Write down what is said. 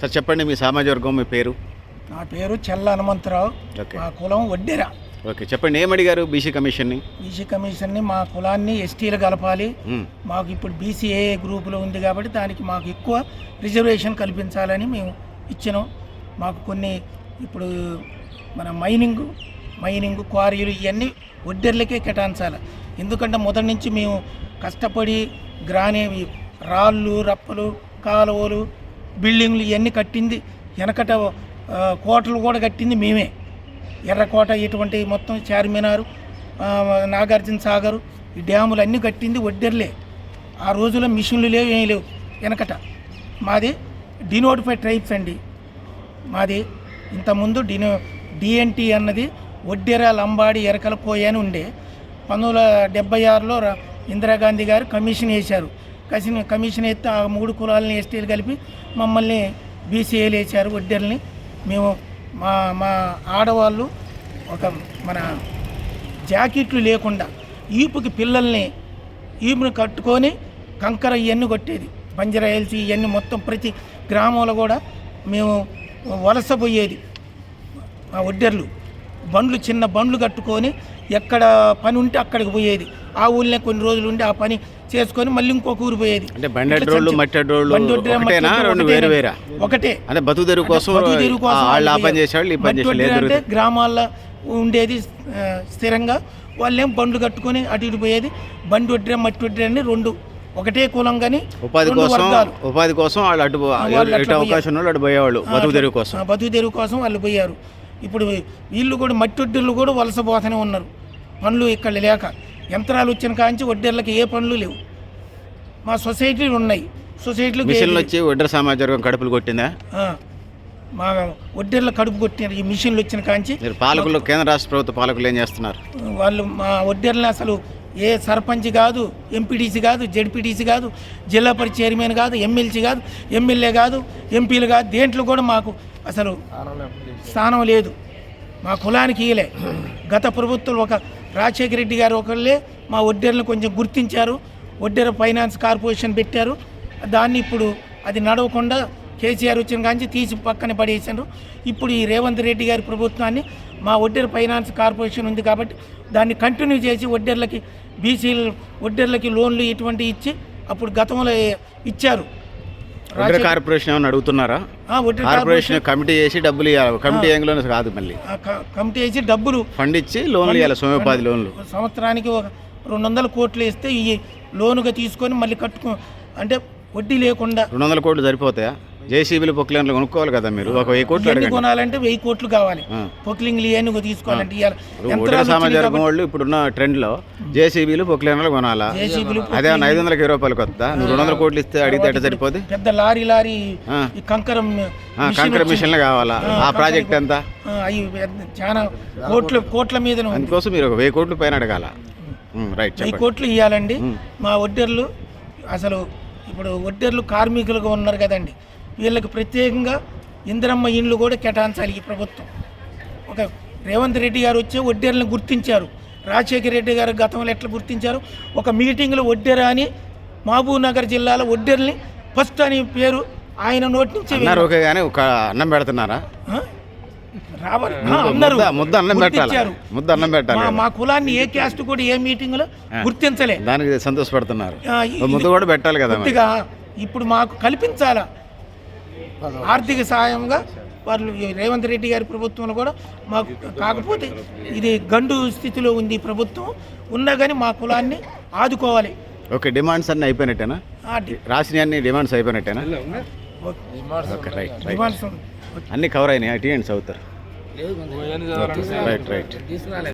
Sir చెప్పండి మీ సామాజిక వర్గం మీ పేరు? నా పేరు చెల్ల హనుమంతరావు. ఓకే. మా కులం వడ్డెర. ఓకే చెప్పండి ఏం అడిగారు బీసీ కమిషన్ని? బీసీ కమిషన్ని మా కులాన్ని ఎస్టీలు కలపాలి. మాకు ఇప్పుడు బీసీఏ గ్రూపులో ఉంది కాబట్టి దానికి మాకు ఎక్కువ రిజర్వేషన్ కల్పించాలని మేము ఇచ్చినాం. మాకు కొన్ని ఇప్పుడు మన మైనింగ్ మైనింగ్ క్వారీలు ఇవన్నీ ఒడ్డెర్లకే కేటాయించాలి. ఎందుకంటే మొదటి నుంచి మేము కష్టపడి గ్రానే రాళ్ళు రప్పలు కాలువలు బిల్డింగ్లు ఇవన్నీ కట్టింది వెనకట కోటలు కూడా కట్టింది మేమే. ఎర్రకోట ఇటువంటి మొత్తం చార్మినారు నాగార్జున సాగరు ఈ డ్యాములు అన్నీ కట్టింది వడ్డెర్లే ఆ రోజుల్లో మిషన్లు లేవు ఏం లేవు. వెనకట మాది డినోటిఫైడ్ ట్రైబ్స్ అండి. మాది ఇంతకుముందు డినో డిఎన్టీ అన్నది వడ్డెర లంబాడి ఎరకల కోయ అని ఉండే. పంతొమ్మిది వందల డెబ్బై ఆరులో ఇందిరాగాంధీ గారు కమిషన్ వేశారు. కసిన కమిషన్ ఎత్తే ఆ మూడు కులాలని ఎస్టీలు కలిపి మమ్మల్ని బీసీఏలు వేశారు వడ్డీలని మేము మా మా ఆడవాళ్ళు ఒక మన జాకెట్లు లేకుండా ఈపుకి పిల్లల్ని ఈపుని కట్టుకొని కంకర ఇవన్నీ కొట్టేది. బంజరాయిల్స్ ఇవన్నీ మొత్తం ప్రతి గ్రామంలో కూడా మేము వలస పోయేది ఆ ఒడ్డెర్లు. బండ్లు చిన్న బండ్లు కట్టుకొని ఎక్కడ పని ఉంటే అక్కడికి పోయేది. ఆ ఊళ్ళో కొన్ని రోజులు ఉండి ఆ పని చేసుకొని మళ్ళీ ఇంకొక ఊరు పోయేది. అంటే బండెడ్ రోడ్లు మట్టెడ్ రోడ్లు బండి ఒకటే. అంటే బతుకు తెరువు కోసం అంటే గ్రామాల్లో ఉండేది స్థిరంగా. వాళ్ళేం బండ్లు కట్టుకొని అటు ఇటు పోయేది. బండి ఒడ్డెర మట్టి ఒడ్డెర అని రెండు. ఒకటే కులం కానీ ఉపాధి కోసం. ఉపాధి కోసం వాళ్ళు అటు అవకాశం అటు పోయేవాళ్ళు బతుకు తెరువు కోసం. బతుకు తెరువు కోసం వాళ్ళు పోయారు. ఇప్పుడు వీళ్ళు కూడా మట్టి ఒడ్డెర్లు కూడా వలస పోతూనే ఉన్నారు. పనులు ఇక్కడ లేక యంత్రాలు వచ్చిన కాంచి ఒడ్డెర్లకి ఏ పనులు లేవు. మా సొసైటీలు ఉన్నాయి. సొసైటీలు మిషన్లు వచ్చి ఒడ్డర సమాజ వర్గం కడుపులు కొట్టిందా? మా ఒడ్డెర్ల కడుపు కొట్టినారు ఈ మిషన్లు వచ్చిన కాంచి పాలకులు కేంద్ర రాష్ట్ర ప్రభుత్వ పాలకులు ఏం చేస్తున్నారు? వాళ్ళు మా ఒడ్డెర్లను అసలు ఏ సర్పంచ్ కాదు ఎంపీటీసీ కాదు జడ్పీటీసీ కాదు జిల్లా పరిషత్ చైర్మన్ కాదు ఎమ్మెల్సీ కాదు ఎమ్మెల్యే కాదు ఎంపీలు కాదు దేంట్లో కూడా మాకు అసలు స్థానం లేదు. మా కులానికి ఇయలే గత ప్రభుత్వం ఒక రాజశేఖర రెడ్డి గారు ఒకళ్ళే మా ఒడ్డెర్లను కొంచెం గుర్తించారు. ఒడ్డెర ఫైనాన్స్ కార్పొరేషన్ పెట్టారు. దాన్ని ఇప్పుడు అది నడవకుండా కేసీఆర్ వచ్చిన కాంచి తీసి పక్కన పడేసారు ఇప్పుడు ఈ రేవంత్ రెడ్డి గారి ప్రభుత్వాన్ని మా ఒడ్డెర ఫైనాన్స్ కార్పొరేషన్ ఉంది కాబట్టి దాన్ని కంటిన్యూ చేసి ఒడ్డెర్లకి బీసీలు ఒడ్డెర్లకి లోన్లు ఇటువంటి ఇచ్చి అప్పుడు గతంలో ఇచ్చారు. ఒడ్డర కార్పొరేషన్ ఏమైనా అడుగుతున్నారా? కార్పొరేషన్ కమిటీ చేసి డబ్బులు ఇవ్వాలి కమిటీ ఏంగ్లోనే కాదు మళ్ళీ. కమిటీ వేసి డబ్బులు ఫండ్ ఇచ్చి లోన్లు ఇవ్వాలి సోమోపాధి లోన్లు. సంవత్సరానికి ఒక రెండు వందల కోట్లు వేస్తే ఈ లోనుగా తీసుకొని మళ్ళీ కట్టుకో అంటే వడ్డీ లేకుండా రెండు వందల కోట్లు సరిపోతాయా? జేసీబీలు పొక్లేన్లు కొనుక్కోవాలి కదా మీరు? ఒక వెయ్యి కోట్లు అడగండి. కొనాలంటే వెయ్యి కోట్లు కావాలి. పొక్లింగ్లు ఇవన్నీ తీసుకోవాలంటే ఇవాళ ఇప్పుడు ఒడ్డర యంత్రాలు సమాజ వచ్చినాయి వర్గం వాళ్ళు ఇప్పుడున్న ట్రెండ్లో జేసీబీలు పొక్లేన్లు కొనాలా? జేసీబీలు అదే ఐదు వందలకి ఇరవై రూపాయలు కొత్త నువ్వు రెండు వందల కోట్లు ఇస్తే అడిగితే ఎట్ట సరిపోతే పెద్ద లారీ లారీ కంకరం కంకర. మిషన్లు కావాలా? ఆ ప్రాజెక్ట్ ఎంత? ఆ, అవి చాలా కోట్ల కోట్ల మీద అందుకోసం మీరు ఒక వెయ్యి కోట్లు పైన అడగాల? రైట్ వెయ్యి కోట్లు ఇవ్వాలండి. మా ఒడ్డెర్లు అసలు ఇప్పుడు ఒడ్డెర్లు కార్మికులుగా ఉన్నారు కదండి. వీళ్ళకి ప్రత్యేకంగా ఇందిరమ్మ ఇండ్లు కూడా కేటాయించాలి ఈ ప్రభుత్వం. ఒక రేవంత్ రెడ్డి గారు వచ్చి ఒడ్డెర్లను గుర్తించారు. రాజశేఖర రెడ్డి గారు గతంలో ఎట్లా గుర్తించారు? ఒక మీటింగ్లో ఒడ్డెర అని మహబూబ్ నగర్ జిల్లాలో ఒడ్డెర్ని ఫస్ట్ అని పేరు ఆయన నోటి నుంచి ఓకే కానీ ఒక అన్నం పెడుతున్నారా? ముద్ద అన్నం పెట్టాలి? గుర్తించారు. ముద్ద అన్నం పెట్టాలి మా- కులాన్ని ఏ క్యాస్ట్ కూడా ఏ మీటింగ్లో గుర్తించలే. దానికి సంతోషపడుతున్నారు. ముద్ద కూడా పెట్టాలి కదా ఇప్పుడు మాకు కల్పించాలా? ఆర్థిక సహాయంగా వాళ్ళు ఈ రేవంత్ రెడ్డి గారి ప్రభుత్వంలో కూడా మాకు కాకపోతే ఇది గండు స్థితిలో ఉంది ప్రభుత్వం. ఉన్నా కానీ మా కులాన్ని ఆదుకోవాలి. ఓకే డిమాండ్స్ అన్నీ అయిపోయినట్టేనా? రాసిన అన్ని డిమాండ్స్ అయిపోయినట్టేనా? ఓకే. రైట్. అన్ని కవర్ అయినాయి? అవుతారు రైట్ రైట్.